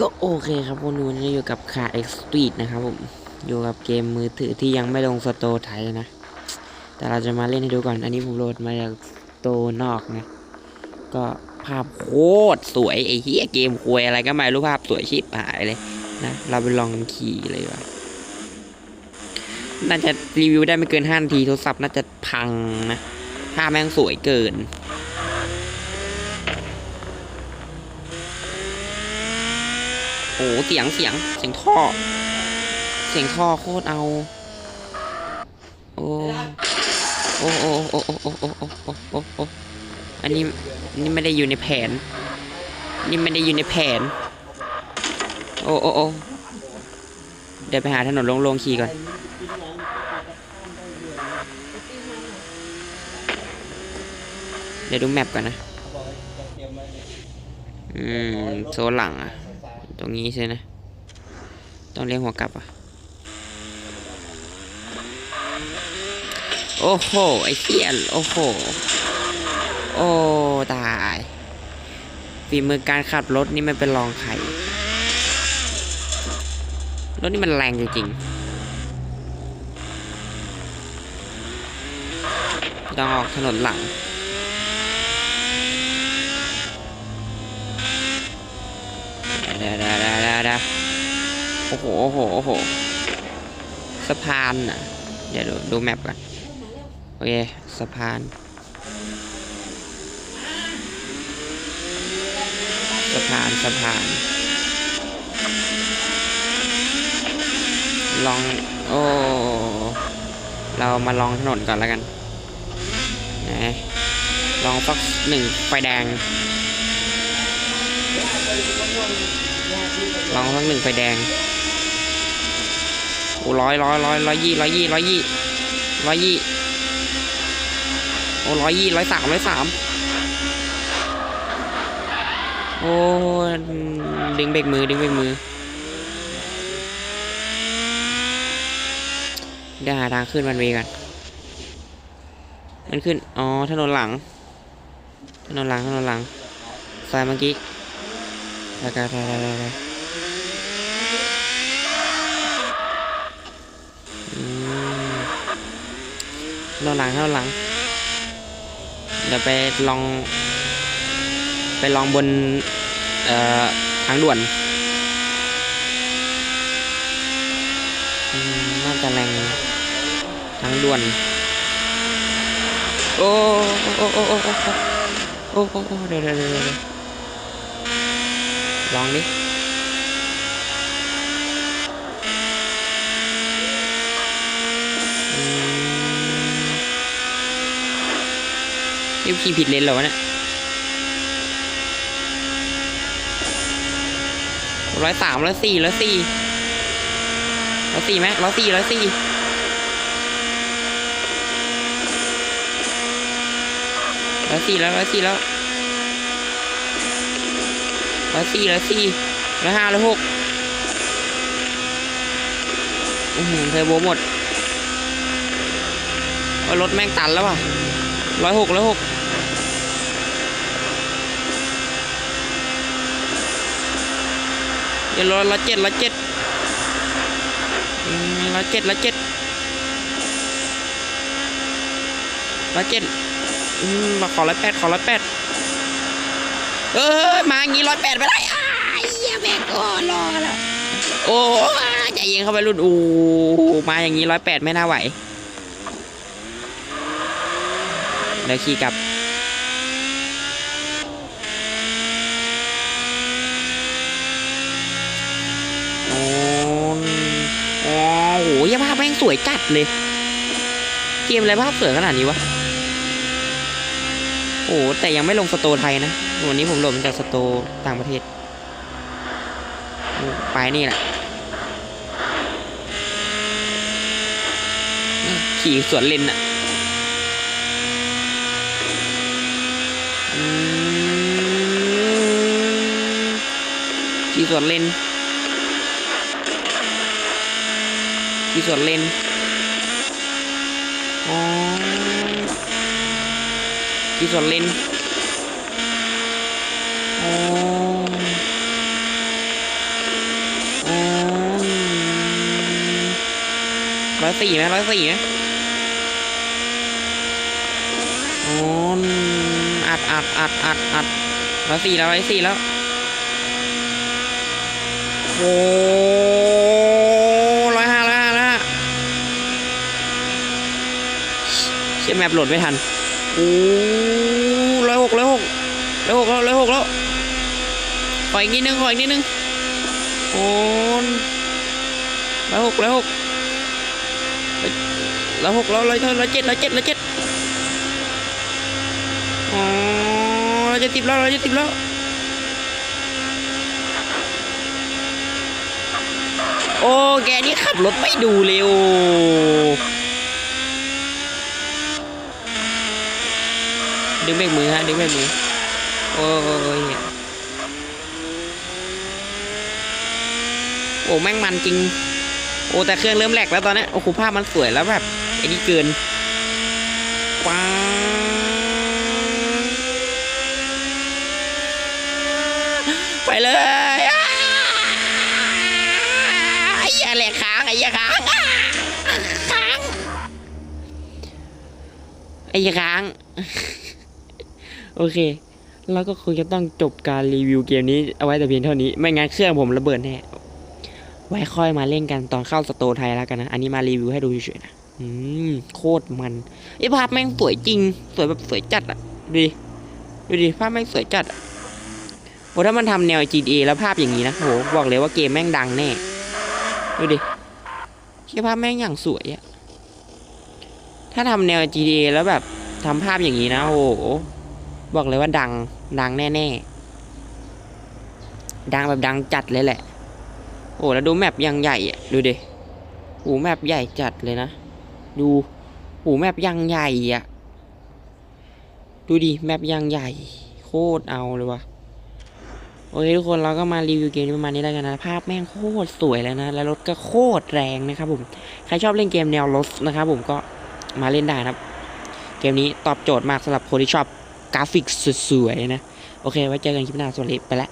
ก็โอเคครับวันนี้นอยู่กับคาเอ็กซ์ตรีนะครับผมอยู่กับเกมมือถือที่ยังไม่ลงสโตร์ไทยนะ แต่เราจะมาเล่นให้ดูก่อน อันนี้ผมโหลดมาจากสโตร์นอกนะ ก็ภาพโคตรสวยไอ้เหี้ยเกมควยอะไรก็ไม่รู้ภาพสวยชิบหายเลยนะเราไปลองขี่เลยว่ะน่าจะรีวิวได้ไม่เกิน5นาทีโทรศัพท์น่าจะพังนะภาพแม่งสวยเกิน โอ้เสียงเสียงเสียงท่อ เสียงท่อโคตรเอา โอ้โอ้โอ้โอ้โอ้โอ้โอ้โอ้โอ้โอ้อันนี้นี่ไม่ได้อยู่ในแผน นี่ไม่ได้อยู่ในแผน โอ้โอ้โอ้เดี๋ยวไปหาถนนโล่งๆขี่ก่อนเดี๋ยวดูแมปก่อนนะ อืม โซนหลังอะ รงนี้ใช่นะ ต้องเลี้ยงหัวกลับอะ โอ้โห ไอ้เหี้ยโอ้โห โอ้ ตาย ฝีมือการขับรถนี่ไม่เป็นรองใคร รถนี่มันแรงจริงๆ ต้องออกถนนหลัง เดี๋ยวเดี๋ยวเดี๋ยวเดี๋ยวเดี๋ยวโอ้โหโอ้โหโอ้โหสะพานอะ เดี๋ยวดูดูแมปก่อนโอเคสะพาน สะพานสะพาน ลอง โอ้ เรามาลองถนนก่อนแล้วกันนะลองสักหนึ่งไฟแดง ลองสักหนึ่งไฟแดงโอ้ร้อยร้อยร้อยร้อยยี่ร้อยยี่ร้อยยี่ร้อยยี่โอ้ร้อยยี่ร้อยสามร้อยสามโอ้ดึงเบรกมือดึงเบรกมือเดี๋ยวหาทางขึ้นมันเวกันมันขึ้น อ๋อถนนหลังถนนหลังถนนหลังซายเมื่อกี้ ไปไปไปไปไปเท่าหลังเท่าหลัง เดี๋ยวไปลอง ไปลองบนทางด่วนน่าจะแรงทางด่วน โอ้โอ้โอ้โอ้โอ้โอ้เดี๋ยวเดี๋ยวเดี๋ยว ลองดินี่ขี่ผิดเลนเหรอวะเนี่ยร้อยสามร้อยสี่ร้อยสี่ร้อยสี่ไหมร้อยสี่ร้อยสี่ร้อยสี่แล้วร้อยสี่แล้ว ร้อยสี่ร้อยสี่ร้อยห้าร้อยหกอือหือเทอร์โบหมดรถแม่งตันแล้วว่ะร้อยหกร้อยหกเดี๋ยวร้อยร้อยเจ็ดร้อยเจ็ดอืมร้อยเจ็ดร้อยเจ็ดร้อยเจ็ดอืมมาขอร้อยแปดขอร้อยแปด เอ้ยมาอย่างงี้ร้อยแปดไม่ได้อ้ายเหี้ยแม่งก็รอแล้วโอ้ยใจเย็นเข้าไปรุ่นอู้มาอย่างงี้ร้อยแปดไม่น่าไหวเดี๋ยวขี่กลับโอ้โอ้โหยภาพแม่งสวยจัดเลย เกมอะไรภาพสวยขนาดนี้วะ โอ้แต่ยังไม่ลงสโตไทยนะ วันนี้ผมโหลดมาจากสตร์ต่างประเทศไปนี่แหละขี่สวนเลนอะขี่สวนเลนขี่สวนเลนอ๋อขี่สวนเลน อยสี่ไหมร้อยสี่ไหมโอ้อัดอัดอัดอัดอัดร้อยสี่แล้วร้อยสี่แล้วโอ้ร้อยห้าร้อยห้าร้อยห้าเชี่ยแมปโหลดไม่ทันโอ้ร้อยหกร้อยหกร้อยหกแล้วร้อยหกแล้วขออีกนิดนึงขออีกนิดนึงโอ้ร้อยหกร้อยหก ร้อยหกแล้วร้อยเท่าร้อยเจ็ดร้อยเจ็ดร้อยเจ็ดอ๋อร้อยเจ็ดสิบแล้วร้อยเจ็ดสิบแล้วโอ้แกนี่ขับรถไม่ดูเลยโอดึงเบรกมือฮะดึงเบรกมือ โอ้ยโอ้แม่งมันจริง โอ้แต่เครื่องเริ่มแหลกแล้วตอนนี้โอ้โหภาพมันสวยแล้วแบบไอ้นี่เกินว้าไปเลยไอ้ยาแหลกค้างไอ้ยาค้างค้างไอ้ยาค้างโอเคแล้วก็คงจะต้องจบการรีวิวเกมนี้เอาไว้แต่เพียงเท่านี้ ไม่งั้นเครื่องผมระเบิดแน่ ไว้ค่อยมาเล่นกันตอนเข้าสโตร์ไทยแล้วกันนะ อันนี้มารีวิวให้ดูเฉยๆนะอืมโคตรมันไอภาพแม่งสวยจริง สวยแบบสวยจัดอะดูดิดูดิภาพแม่งสวยจัดอะโอ้ถ้ามันทำแนว GTA แล้วภาพอย่างนี้นะโหบอกเลยว่าเกมแม่งดังแน่ดูดิเชี่ยภาพแม่งอย่างสวยอะถ้าทำแนว GTA แล้วแบบทำภาพอย่างนี้นะโอ้โหบอกเลยว่าดังดังแน่ๆดังแบบดังจัดเลยแหละ โอ้แล้วดูแมปยังใหญ่อะดูดิโอ้แมปใหญ่จัดเลยนะ ดูโอ้แมปยังใหญ่อะดูดิแมปยังใหญ่ โคตรเอาเลยวะโอเคทุกคนเราก็มารีวิวเกมนี้ประมาณนี้แล้วกันนะ ภาพแม่งโคตรสวยเลยนะ แล้วรถก็โคตรแรงนะครับผม ใครชอบเล่นเกมแนวรถนะครับผมก็มาเล่นได้นะครับ เกมนี้ตอบโจทย์มากสำหรับคนที่ชอบกราฟิกสวยๆนะ โอเค ไว้เจอกันคลิปหน้าสวัสดีไปแล้ว